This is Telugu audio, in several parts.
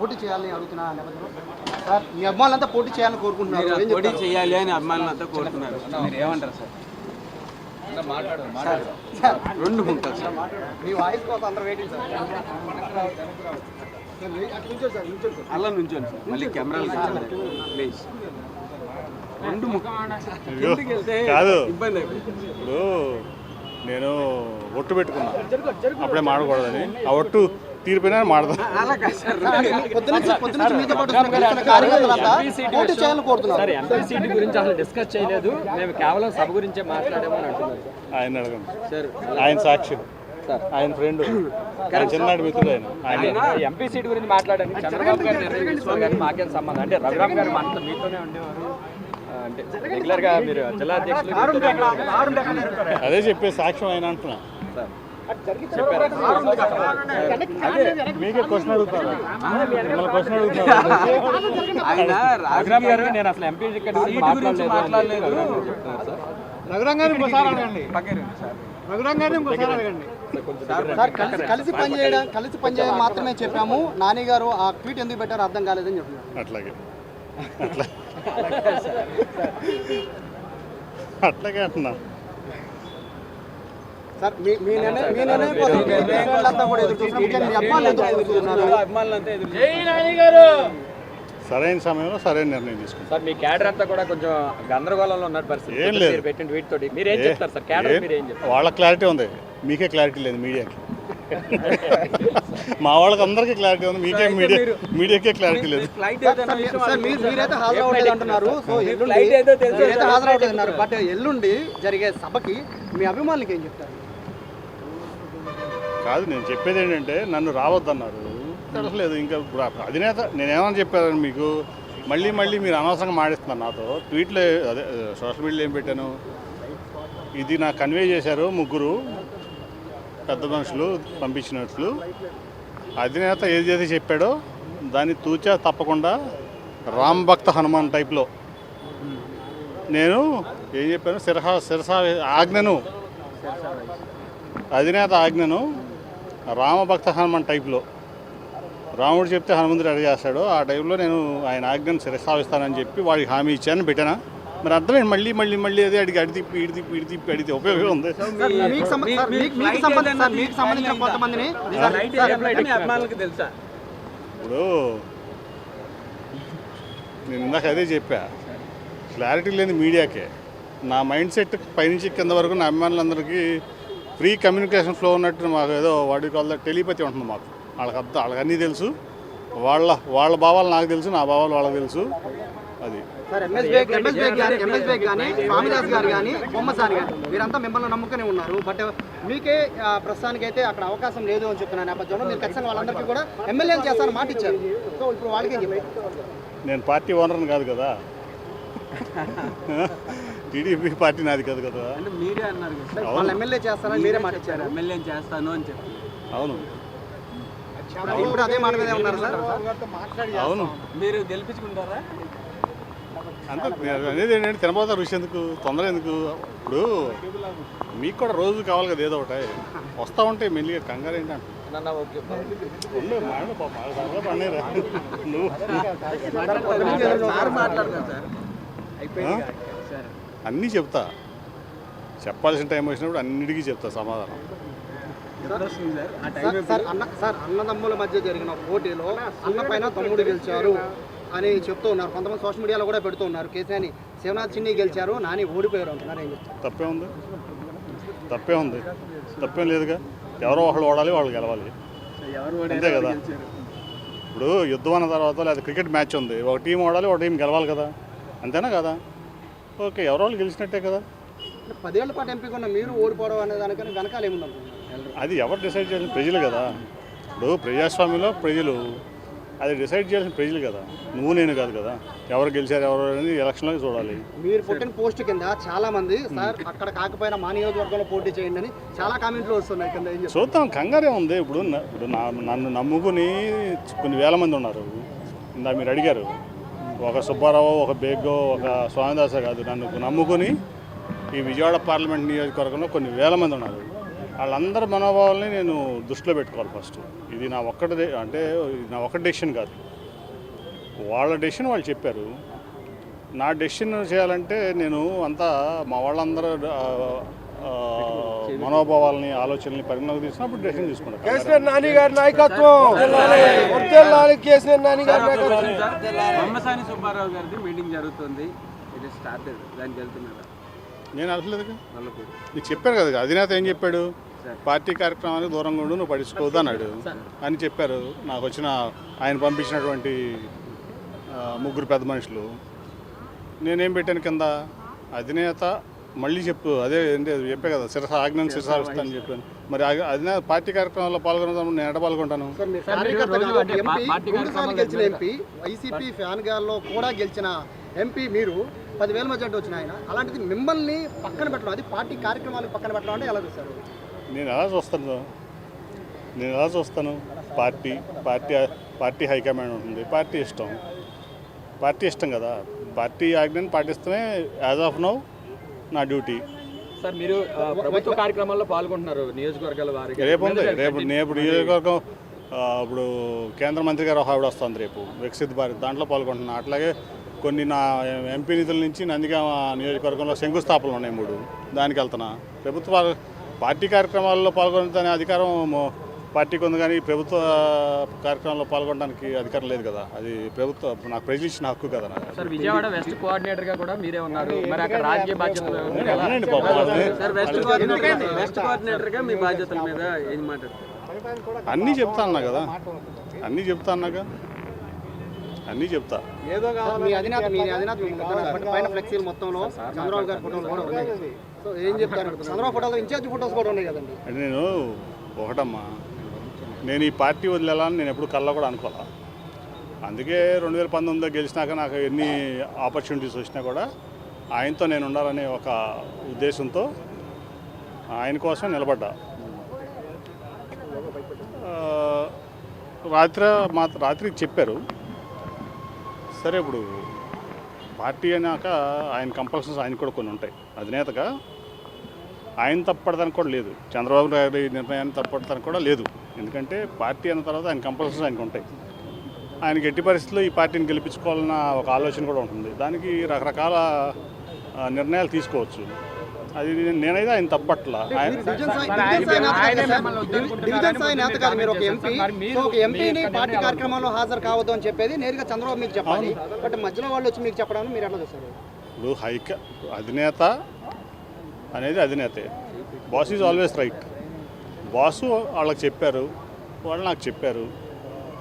పోటీ చేయాలని అడుగుతున్నా నేపథ్యంలో. సార్ మీ అభిమానులంతా పోటీ చేయాలని కోరుకుంటున్నారు. పోటీ? చేయాలి అని అభిమానులంతా కోరుతున్నారు. మీరు ఏమంటారు సార్? సార్, రెండు గుంటలు సార్. మీ వాయిస్ కోసం అందరూ వెయిటింగ్ సార్. సార్, వెయిట్- అటు నుంచోండి సార్ నుంచోండి సార్. అలా నుంచోండి సార్. మళ్ళీ కెమెరాలు ప్లీజ్. రెండు కాదు. ఇబ్బంది ఇప్పుడు నేను ఒట్టు పెట్టుకున్నా. అప్పుడే మాడకూడదని. ఆ ఒట్టు తీరిపోయినా మాడదాం. సార్. సార్ ఆయన అడగండి. సార్ ఆయన సాక్షి ఆయన ఫ్రెండ్. చిన్ననాటి మిత్రుడు ఆయన. ఆయన ఎంపీ సీట్ గురించి మాట్లాడండి చంద్రబాబు గారు మాకేం సంబంధం? అంటే రఘురామ్ గారు మనతో మీతోనే ఉండేవారు. అంటే రెగ్యులర్గా మీరు జిల్లా అధ్యక్షులు అదే చెప్పే సాక్ష్యం ఆయన అంటున్నా. మీకే క్వశ్చన్ క్వశ్చన్ గారు నేను అసలు ఎంపీ గురించి మాట్లాడలేదు. సార్. అడగండి. అడగండి కలిసి కలిసి పనిచేయడం కలిసి పనిచేయడం మాత్రమే చెప్పాము. నాని గారు ఆ ట్వీట్ ఎందుకు పెట్టారో అర్థం కాలేదని చెప్తున్నారు అట్లాగే అట్లా. అట్లాగే అంటున్నా. సార్ మీ మీ నిర్ణయం మీ నిర్ణయం కోసం మీ ఫ్రెండ్లంతా కూడా ఎదురు చూస్తున్నారు ముఖ్యంగా మీ అమ్మాయిలు ఎదురు చూస్తున్నారు అభిమానులంతా ఎదురు సరైన సమయంలో సరైన నిర్ణయం తీసుకుంటాం. సార్ మీ క్యాడర్ అంతా కూడా కొంచెం గందరగోళంలో ఉన్న పరిస్థితి. ఏం లేదు. మీరు పెట్టిన ట్వీట్ తోటి. మీరు ఏం చెప్తారు సార్? క్యాడర్ మీరు ఏం చెప్తారు వాళ్ళ క్లారిటీ ఉంది. మీకే క్లారిటీ లేదు మీడియాకి. మా వాళ్ళకి అందరికీ క్లారిటీ ఉంది. మీకే మీడియా మీడియాకే క్లారిటీ లేదు. మీరైతే అంటున్నారు సో ఎల్లుండి అన్నారు. బట్ ఎల్లుండి జరిగే సభకి మీ అభిమానులకి ఏం చెప్తారు? కాదు నేను చెప్పేది ఏంటంటే నన్ను రావద్దన్నారు. తెలియలేదు ఇంకా ఇప్పుడు అధినేత నేనేమని చెప్పాను మీకు? మళ్ళీ మళ్ళీ మీరు అనవసరంగా మాడిస్తున్నారు నాతో. ట్వీట్లో అదే సోషల్ మీడియాలో ఏం పెట్టాను? ఇది నాకు కన్వే చేశారు ముగ్గురు పెద్ద మనుషులు పంపించినట్లు. అధినేత ఏదైతే చెప్పాడో దాన్ని తూచా తప్పకుండా రామ్ భక్త హనుమాన్ టైప్లో. నేను ఏం చెప్పాను? శిరహ శిరస ఆజ్ఞను. అధినేత ఆజ్ఞను రామభక్త హనుమాన్ టైప్లో. రాముడు చెప్తే హనుమంతుడు ఎడ చేస్తాడో ఆ టైంలో నేను ఆయన ఆజ్ఞను శిరసావిస్తానని చెప్పి వాడికి హామీ ఇచ్చాను పెట్టానా. మరి అర్థమైంది మళ్ళీ మళ్ళీ మళ్ళీ అదే అడిగి అడి తిప్పి ఇడి తిప్పి ఇడి తిప్పి అడిగితే ఉపయోగం ఉంది. ఇప్పుడు నేను ఇందాక అదే చెప్పా క్లారిటీ లేని మీడియాకే. నా మైండ్ సెట్ పైనుంచి కింద వరకు నా అభిమానులందరికీ ఫ్రీ కమ్యూనికేషన్ ఫ్లో ఉన్నట్టు మాకు ఏదో వాడి కాల్ టెలిపతి ఉంటుంది మాకు. వాళ్ళకి అర్థం వాళ్ళకి అన్నీ తెలుసు. వాళ్ళ వాళ్ళ భావాలు నాకు తెలుసు నా భావాలు వాళ్ళకి తెలుసు. అది. వీరంతా మిమ్మల్ని నమ్ముకుని ఉన్నారు. బట్ మీకే ఆ, ప్రస్తుతానికి అయితే అక్కడ అవకాశం లేదు అని చెప్తున్న నేపథ్యంలో మీరు ఖచ్చితంగా వాళ్ళందరికీ కూడా మాట ఇచ్చారు. సో ఇప్పుడు వాళ్ళకి నేను పార్టీ ఓనర్ని కాదు కదా. టీడీపీ పార్టీ నాది కాదు కదా. అంటే మీరే అన్నారు కదా వాళ్ళు ఎమ్మెల్యే చేస్తారని మీరే మాట ఇచ్చారు ఎమ్మెల్యే చేస్తాను అని చెప్పి అవును. ఇప్పుడు అదే మాట మీదే ఉన్నారు సార్. అవును. మీరు గెలిపించుకుంటారా? అంతే అనేది ఏంటంటే తినబోతా రుచి ఎందుకు తొందర ఎందుకు? ఇప్పుడు మీకు కూడా రోజు కావాలి కదా ఏదో ఒకటి. వస్తూ ఉంటే మెల్లిగా కంగారు ఏంటంటే. నువ్వు. అన్నీ చెప్తా. చెప్పాల్సిన టైం వచ్చినప్పుడు అన్నిటికీ చెప్తా సమాధానం. సార్ అన్న సార్ అన్నదమ్ముల మధ్య జరిగిన పోటీలో అన్న పైన తమ్ముడు గెలిచారు అని చెప్తూ ఉన్నారు. కొంతమంది సోషల్ మీడియాలో కూడా పెడుతూ ఉన్నారు. కేసీఆర్ని శివనాథ్ చిన్ని గెలిచారు నాని ఓడిపోయారు అంటున్నారు. ఏం తప్పే ఉంది. తప్పే ఉంది. తప్పేం లేదుగా. ఎవరో ఒకళ్ళు ఓడాలి వాళ్ళు గెలవాలి. ఎవరు అంతే కదా. ఇప్పుడు యుద్ధం అన్న తర్వాత లేదా క్రికెట్ మ్యాచ్ ఉంది. ఒక టీం ఓడాలి ఒక టీం గెలవాలి కదా. అంతేనా కదా? ఓకే ఎవరో వాళ్ళు గెలిచినట్టే కదా. పదేళ్ళ పాటు ఎంపీ ఉన్న మీరు ఓడిపోవడం అనే దానికన్నా వెనకాల ఏముందనుకుంటున్నారు? అది ఎవరు డిసైడ్ చేయాల్సిన ప్రజలు కదా. ఇప్పుడు ప్రజాస్వామ్యంలో ప్రజలు అది డిసైడ్ చేయాల్సిన ప్రజలు కదా. నువ్వు నేను కాదు కదా. ఎవరు గెలిచారు ఎవరు అనేది ఎలక్షన్లో చూడాలి. మీరు పుట్టిన పోస్ట్ కింద చాలా మంది సార్ అక్కడ కాకపోయినా మా నియోజకవర్గంలో పోటీ చేయండి అని చాలా కామెంట్లు వస్తున్నాయి కింద చూద్దాం కంగారే ఉంది? ఇప్పుడు ఇప్పుడు నన్ను నమ్ముకుని కొన్ని వేల మంది ఉన్నారు. ఇందా మీరు అడిగారు ఒక సుబ్బారావు ఒక బేగ్గో ఒక స్వామిదాస కాదు. నన్ను నమ్ముకుని ఈ విజయవాడ పార్లమెంట్ నియోజకవర్గంలో కొన్ని వేల మంది ఉన్నారు. వాళ్ళందరి మనోభావాల్ని నేను దృష్టిలో పెట్టుకోవాలి ఫస్ట్. ఇది నా ఒక్కటి అంటే నా ఒక్క డెసిషన్ కాదు. వాళ్ళ డెసిషన్ వాళ్ళు చెప్పారు. నా డెసిషన్ చేయాలంటే నేను అంతా మా వాళ్ళందరూ మనోభావాల్ని ఆలోచనల్ని పరిగణలోకి తీసుకున్నప్పుడు డెసిషన్ తీసుకుంటాను కేసీఆర్ నాని గారి నాయకత్వం. కేసీఆర్ నాని గారి నాయకత్వం. సుబ్బారావు గారిది మీటింగ్ జరుగుతుంది. స్టార్టెడ్ దానికి వెళ్తున్నారా? నేను నల్లపూడి. నీకు చెప్పాను కదా అధినేత ఏం చెప్పాడు? పార్టీ కార్యక్రమానికి దూరంగా ఉండు నువ్వు పడిచుకోవద్దు అన్నాడు. అని చెప్పారు. నాకు వచ్చిన ఆయన పంపించినటువంటి ముగ్గురు పెద్ద మనుషులు. నేనేం పెట్టాను కింద? అధినేత మళ్ళీ చెప్పు అదే ఏంటి అది చెప్పే కదా శిరస ఆజ్ఞను శిరసావిస్తానని చెప్పాను. మరి ఆ- అధినేత పార్టీ కార్యక్రమాల్లో పాల్గొనడం నేను ఎడ పాల్గొంటాను సార్ ఒక ఎంపీ మూడు సార్లు గెలిచిన ఎంపీ వైసీపీ ఫ్యాన్ గాల్లో కూడా గెలిచిన ఎంపీ మీరు పదివేల మెజార్టీ వచ్చిన ఆయన. అలాంటిది మిమ్మల్ని పక్కన పెట్టడం అది పార్టీ కార్యక్రమాలకు పక్కన పెట్టడం అంటే ఎలా చూస్తారు? నేను ఎలా చూస్తాను నేను ఎలా చూస్తాను? Party party party high command ఉంటుంది పార్టీ ఇష్టం. పార్టీ ఇష్టం కదా. పార్టీ ఆజ్ఞని పాటిస్తమే యాజ్ ఆఫ్ నౌ నా డ్యూటీ. సార్ మీరు ప్రభుత్వ కార్యక్రమాల్లో పాల్గొంటున్నారు నియోజకవర్గాల వారికి. రేపు ఉంది. రేపు ఇప్పుడు నియోజకవర్గం ఇప్పుడు కేంద్ర మంత్రి గారు ఆవిడ వస్తుంది రేపు. వికసిత్ భారత్ దాంట్లో పాల్గొంటున్నా. అట్లాగే కొన్ని నా ఎంపీ నిధుల నుంచి నందిగామ నియోజకవర్గంలో శంకుస్థాపనలు ఉన్నాయి మూడు. దానికి వెళ్తున్నా. ప్రభుత్వ పార్టీ కార్యక్రమాల్లో పాల్గొనే అధికారం పార్టీకి ఉంది కానీ ప్రభుత్వ కార్యక్రమాల్లో పాల్గొనడానికి అధికారం లేదు కదా. అది ప్రభుత్వ నాకు ప్రజలు ఇచ్చిన హక్కు కదా సార్ విజయవాడ వెస్ట్ కోఆర్డినేటర్గా కూడా మీరే ఉన్నారు. మరి అక్కడ రాజకీయ బాధ్యతలు ఎలా? అవునండి పాపం వాళ్ళని. సార్ వెస్ట్ కోఆర్డినేటర్ వెస్ట్ కోఆర్డినేటర్గా మీ బాధ్యతల మీద ఏం మాట్లాడతారు అన్నీ చెప్తా అన్నా కదా. అన్నీ చెప్తా అన్నాగా. అన్నీ చెప్తా. మీ అధినేత మీ అధినేత మీ ముద్ర పైన ఫ్లెక్సీలు మొత్తంలో చంద్రబాబు గారి ఫోటోలు కూడా ఉన్నాయి. సో ఏం చెప్తారు? చంద్రబాబు ఫోటోలు ఇన్ఛార్జ్ ఫోటోస్ కూడా ఉన్నాయి కదండి. అంటే నేను ఒకటమ్మా. నేను ఈ పార్టీ వదిలేయాలని నేను ఎప్పుడు కల్లా కూడా అనుకోలే. అందుకే రెండు వేల పంతొమ్మిదిలో గెలిచినాక నాకు ఎన్ని ఆపర్చునిటీస్ వచ్చినా కూడా ఆయనతో నేను ఉండాలనే ఒక ఉద్దేశంతో ఆయన కోసం నిలబడ్డా. రాత్రి మా రాత్రికి చెప్పారు. సరే ఇప్పుడు పార్టీ అన్నాక ఆయన కంపల్సన్స్ ఆయన కూడా కొన్ని ఉంటాయి. అధినేతగా ఆయన తప్పడదానికి కూడా లేదు. చంద్రబాబు గారి నిర్ణయాన్ని తప్పడదానికి కూడా లేదు. ఎందుకంటే పార్టీ అన్న తర్వాత ఆయన కంపల్సరీ ఆయనకు ఉంటాయి. ఆయనకి ఎట్టి పరిస్థితుల్లో ఈ పార్టీని గెలిపించుకోవాలన్న ఒక ఆలోచన కూడా ఉంటుంది. దానికి రకరకాల నిర్ణయాలు తీసుకోవచ్చు. అది నేనైతే ఆయన తప్పట్ల. పార్టీ కార్యక్రమంలో హాజరు కావద్దు అని చెప్పేది నేరుగా చంద్రబాబు మీకు చెప్పాలి. బట్ మధ్యలో వాళ్ళు వచ్చి మీకు చెప్పడానికి మీరు ఎట్లా చూస్తారు? ఇప్పుడు హైక అధినేత అనేది అధినేతే. Boss is always right boss వాళ్ళకి చెప్పారు వాళ్ళు నాకు చెప్పారు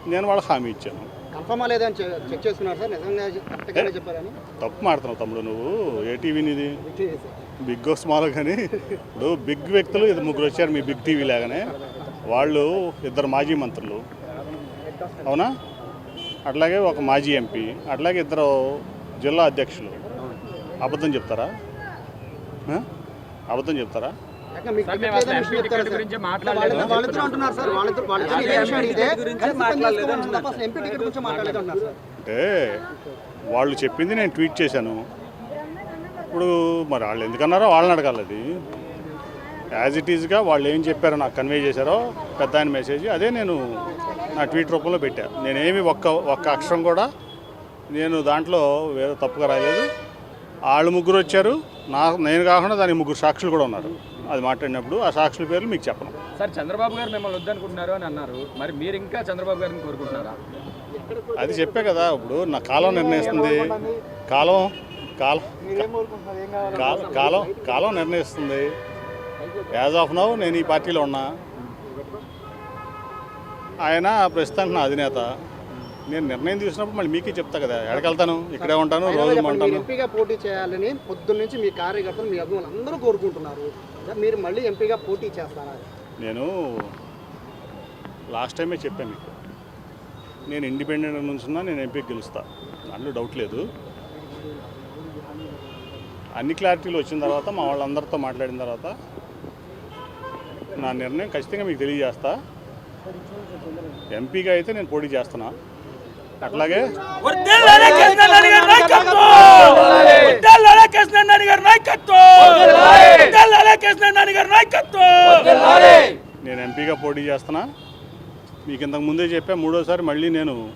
నేను వాళ్ళకి హామీ ఇచ్చాను. కన్ఫర్మా లేదని చె- చెక్ చేసుకున్నారు సార్? నిజంగా కరెక్ట్గానే చెప్పారని? తప్పు మాడుతున్నావు తమ్ముడు నువ్వు. ఏ టీవీని ఇది బిగ్ స్మాల్ కానీ ఇప్పుడు బిగ్ వ్యక్తులు ఇది ముగ్గురు వచ్చారు మీ బిగ్ టీవీ లాగానే. వాళ్ళు ఇద్దరు మాజీ మంత్రులు. అవునా? అట్లాగే ఒక మాజీ ఎంపీ అట్లాగే ఇద్దరు జిల్లా అధ్యక్షులు. అబద్ధం చెప్తారా? అబద్ధం చెప్తారా? అంటే వాళ్ళు చెప్పింది నేను ట్వీట్ చేశాను. ఇప్పుడు మరి వాళ్ళు ఎందుకన్నారో వాళ్ళని అడగాలి అది. యాజ్ ఇట్ ఈజ్గా వాళ్ళు ఏం చెప్పారో నాకు కన్వే చేశారో పెద్ద ఆయన మెసేజ్ అదే నేను నా ట్వీట్ రూపంలో పెట్టా. నేనేమి ఒక్క ఒక్క అక్షరం కూడా నేను దాంట్లో వేరే తప్పుగా రాయలేదు. వాళ్ళు ముగ్గురు వచ్చారు. నా నేను కాకుండా దానికి ముగ్గురు సాక్షులు కూడా ఉన్నారు. అది మాట్లాడినప్పుడు ఆ సాక్షుల పేర్లు మీకు చెప్పను. సార్ చంద్రబాబు గారు మిమ్మల్ని వద్దనుకుంటున్నారు అని అన్నారు. మరి మీరు ఇంకా చంద్రబాబు గారిని కోరుకుంటున్నారా? అది చెప్పే కదా ఇప్పుడు నా కాలం నిర్ణయిస్తుంది. కాలం కాలం కాలం కాలం కాలం నిర్ణయిస్తుంది. యాజ్ ఆఫ్ నౌ నేను ఈ పార్టీలో ఉన్నా. ఆయన ప్రస్తుతానికి నా అధినేత. నేను నిర్ణయం తీసుకున్నప్పుడు మళ్ళీ మీకే చెప్తా కదా ఎక్కడికెళ్తాను ఇక్కడే ఉంటాను రోజు ఉంటాను. ఎంపీగా పోటీ చేయాలని పొద్దున్న నుంచి మీ కార్యకర్తలు మీ అభిమానులు అందరూ కోరుకుంటున్నారు. మీరు మళ్ళీ ఎంపీగా పోటీ చేస్తారా? నేను లాస్ట్ టైమే చెప్పాను మీకు. నేను ఇండిపెండెంట్ నుంచున్నా నేను ఎంపీకి గెలుస్తా. అందులో డౌట్ లేదు. అన్ని క్లారిటీలు వచ్చిన తర్వాత మా వాళ్ళందరితో మాట్లాడిన తర్వాత నా నిర్ణయం ఖచ్చితంగా మీకు తెలియజేస్తా. ఎంపీగా అయితే నేను పోటీ చేస్తున్నా. అట్లాగే నాని ఎంపీగా పోటీ చేస్తున్నా. మీకు ఇంతకు ముందే చెప్పా మూడోసారి మళ్ళీ నేను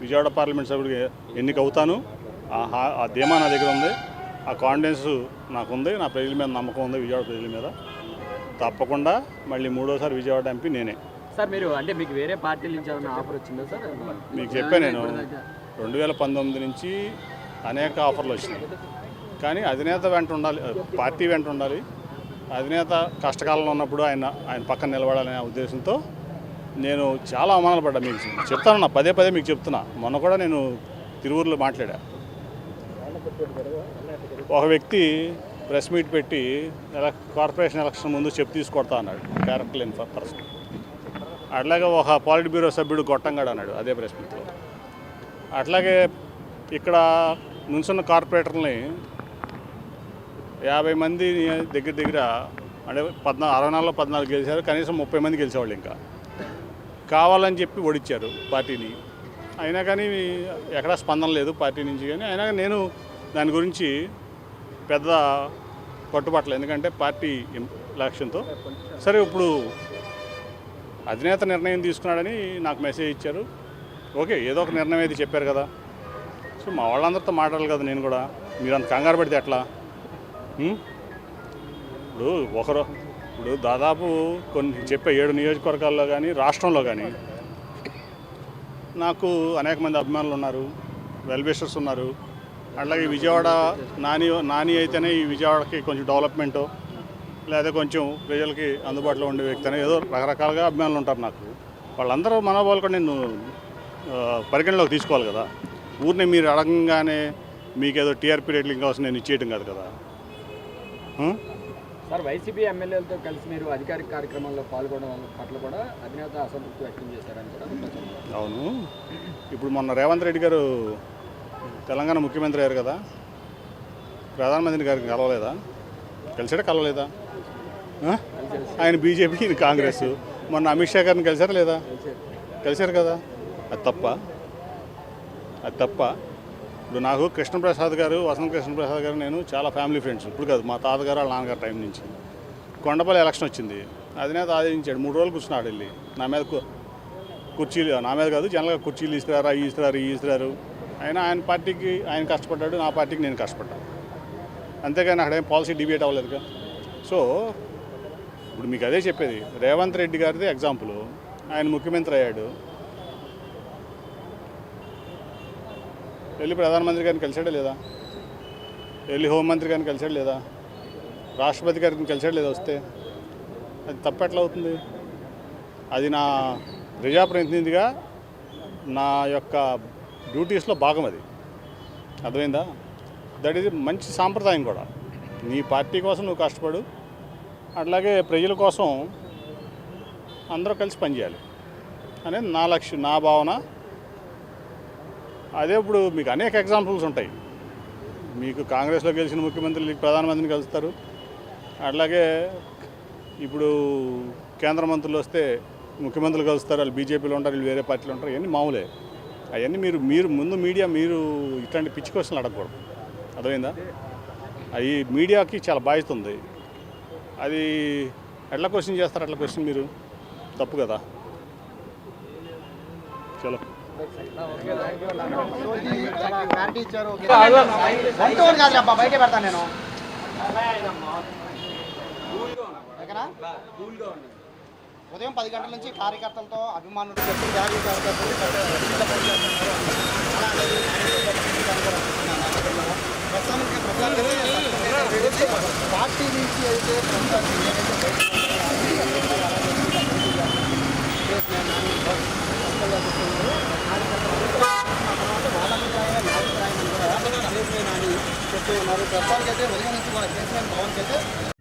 విజయవాడ పార్లమెంట్ సభ్యుడికి ఎన్నిక అవుతాను. ఆ హా- ఆ ధీమా నా దగ్గర ఉంది. ఆ కాన్ఫిడెన్స్ నాకు ఉంది నా ప్రజల మీద నమ్మకం ఉంది విజయవాడ ప్రజల మీద. తప్పకుండా మళ్ళీ మూడోసారి విజయవాడ ఎంపీ నేనే. సార్ మీరు అంటే మీకు వేరే పార్టీల నుంచి ఏమైనా ఆఫర్ వచ్చిందా సార్? మీకు చెప్పాను నేను. రెండు వేల పంతొమ్మిది నుంచి అనేక ఆఫర్లు వచ్చినాయి. కానీ అధినేత వెంట ఉండాలి పార్టీ వెంట ఉండాలి. అధినేత కష్టకాలంలో ఉన్నప్పుడు ఆయన ఆయన పక్కన నిలబడాలనే ఉద్దేశంతో నేను చాలా అవమానాలు పడ్డా మీకు. చెప్తాను నా పదే పదే మీకు చెప్తున్నా. మొన్న కూడా నేను తిరువురులో మాట్లాడా. ఒక వ్యక్తి ప్రెస్ మీట్ పెట్టి ఎలక్ కార్పొరేషన్ ఎలక్షన్ ముందు చెప్పు తీసుకొడతా అన్నాడు. క్యారెక్టర్ లేని పర్సన్ అట్లాగే ఒక పాలిట్ బ్యూరో సభ్యుడు గొట్టంగాడు అన్నాడు అదే ప్రెస్ మీట్లో. అట్లాగే ఇక్కడ నుంచున్న కార్పొరేటర్ని యాభై మంది దగ్గర దగ్గర అంటే పద్నాలుగు అరవై నాలుగులో పద్నాలుగు గెలిచారు కనీసం ముప్పై మంది గెలిచేవాళ్ళు ఇంకా. కావాలని చెప్పి ఓడిచ్చారు పార్టీని. అయినా కానీ ఎక్కడా స్పందన లేదు పార్టీ నుంచి కానీ. అయినా కానీ నేను దాని గురించి పెద్ద పట్టుబట్టలేదు. ఎందుకంటే పార్టీ ఇం- లక్ష్యంతో సరే ఇప్పుడు అధినేత నిర్ణయం తీసుకున్నాడని నాకు మెసేజ్ ఇచ్చారు. ఓకే ఏదో ఒక నిర్ణయం అయితే చెప్పారు కదా. సో మా వాళ్ళందరితో మాట్లాడాలి కదా నేను కూడా. మీరు అంత కంగారు పడితే ఎట్లా? ఇప్పుడు ఒకరు ఇప్పుడు దాదాపు కొన్ని చెప్పే ఏడు నియోజకవర్గాల్లో కానీ రాష్ట్రంలో కానీ నాకు అనేక మంది అభిమానులు ఉన్నారు వెల్బేషర్స్ ఉన్నారు. అట్లాగే విజయవాడ నాని నాని అయితేనే ఈ విజయవాడకి కొంచెం డెవలప్మెంటు. లేదా కొంచెం ప్రజలకి అందుబాటులో ఉండే వ్యక్తి అని ఏదో రకరకాలుగా అభిమానులు ఉంటారు నాకు వాళ్ళందరూ మనోభావాలు కూడా నేను పరిగణలోకి తీసుకోవాలి కదా ఊరిని మీరు అడగంగానే మీకేదో టీఆర్పీ రేట్లు కావాల్సిన నేను ఇచ్చేయటం కాదు కదా? సార్ వైసీపీ ఎమ్మెల్యేలతో కలిసి మీరు అధికారిక కార్యక్రమాల్లో పాల్గొనడం పట్ల కూడా అధినేత అసంతృప్తి వ్యక్తం చేశారని కూడా. అవును ఇప్పుడు మొన్న రేవంత్ రెడ్డి గారు తెలంగాణ ముఖ్యమంత్రి అయ్యారు కదా ప్రధానమంత్రి గారికి కలవలేదా కలిసాడా కలవలేదా? ఆయన బీజేపీ ఈయన కాంగ్రెస్. మొన్న అమిత్ షా గారిని కలిసారా లేదా? కలిశారు కదా. అది తప్ప. అది తప్ప. ఇప్పుడు నాకు కృష్ణప్రసాద్ గారు వసంత కృష్ణప్రసాద్ గారు నేను చాలా ఫ్యామిలీ ఫ్రెండ్స్. ఇప్పుడు కాదు మా తాతగారు వాళ్ళ నాన్నగారు టైం నుంచి. కొండపల్లి ఎలక్షన్ వచ్చింది. అధినేత ఆదరించాడు మూడు రోజులు కూర్చున్నాడు వెళ్ళి. నా మీద కుర్చీలు నా మీద కాదు జనరల్గా కుర్చీలు ఇస్తున్నారు అవి ఇస్తున్నారు ఇవి ఇస్తున్నారు ఆయన ఆయన పార్టీకి ఆయన కష్టపడ్డాడు నా పార్టీకి నేను కష్టపడ్డాను అంతేగాని అక్కడ పాలసీ డిబేట్ అవ్వలేదుగా. సో ఇప్పుడు మీకు అదే చెప్పేది. రేవంత్ రెడ్డి గారిది ఎగ్జాంపుల్ ఆయన ముఖ్యమంత్రి అయ్యాడు. వెళ్ళి ప్రధానమంత్రి గారిని కలిసాడా లేదా? వెళ్ళి హోంమంత్రి గారిని కలిసాడు లేదా? రాష్ట్రపతి గారిని కలిసాడు లేదా వస్తే? అది తప్పెట్లా అవుతుంది? అది నా ప్రజాప్రతినిధిగా నా యొక్క డ్యూటీస్లో భాగం అది. అర్థమైందా? దట్ ఈజ్ మంచి సాంప్రదాయం కూడా. నీ పార్టీ కోసం నువ్వు కష్టపడు అట్లాగే ప్రజల కోసం అందరూ కలిసి పనిచేయాలి. అనేది నా లక్ష్యం నా భావన. అదే ఇప్పుడు మీకు అనేక ఎగ్జాంపుల్స్ ఉంటాయి. మీకు కాంగ్రెస్లో గెలిచిన ముఖ్యమంత్రి ప్రధానమంత్రిని కలుస్తారు. అట్లాగే ఇప్పుడు కేంద్ర మంత్రులు వస్తే ముఖ్యమంత్రులు కలుస్తారు. వాళ్ళు బీజేపీలో ఉంటారు వీళ్ళు వేరే పార్టీలో ఉంటారు. ఇవన్నీ మామూలే. అవన్నీ మీరు మీరు ముందు మీడియా మీరు ఇట్లాంటి పిచ్చి క్వశ్చన్లు అడగకూడదు. అర్థమైందా? అవి మీడియాకి చాలా బాధ్యత ఉంది. అది ఎట్లా క్వశ్చన్ చేస్తారు? అట్లా క్వశ్చన్ మీరు? తప్పు కదా. చలో. క్లారిటీ పెడతాను నేను ఉదయం పది గంటల నుంచి కార్యకర్తలతో అభిమానులు చెప్పి జారీ ప్రజానికి పార్టీ నుంచి అయితే ప్రస్తుతానికి ఏదైతే చెప్పి ఉన్నారు ప్రస్తుతానికైతే ఉదయం నుంచి మన కేసీఆర్ భవన్కి అయితే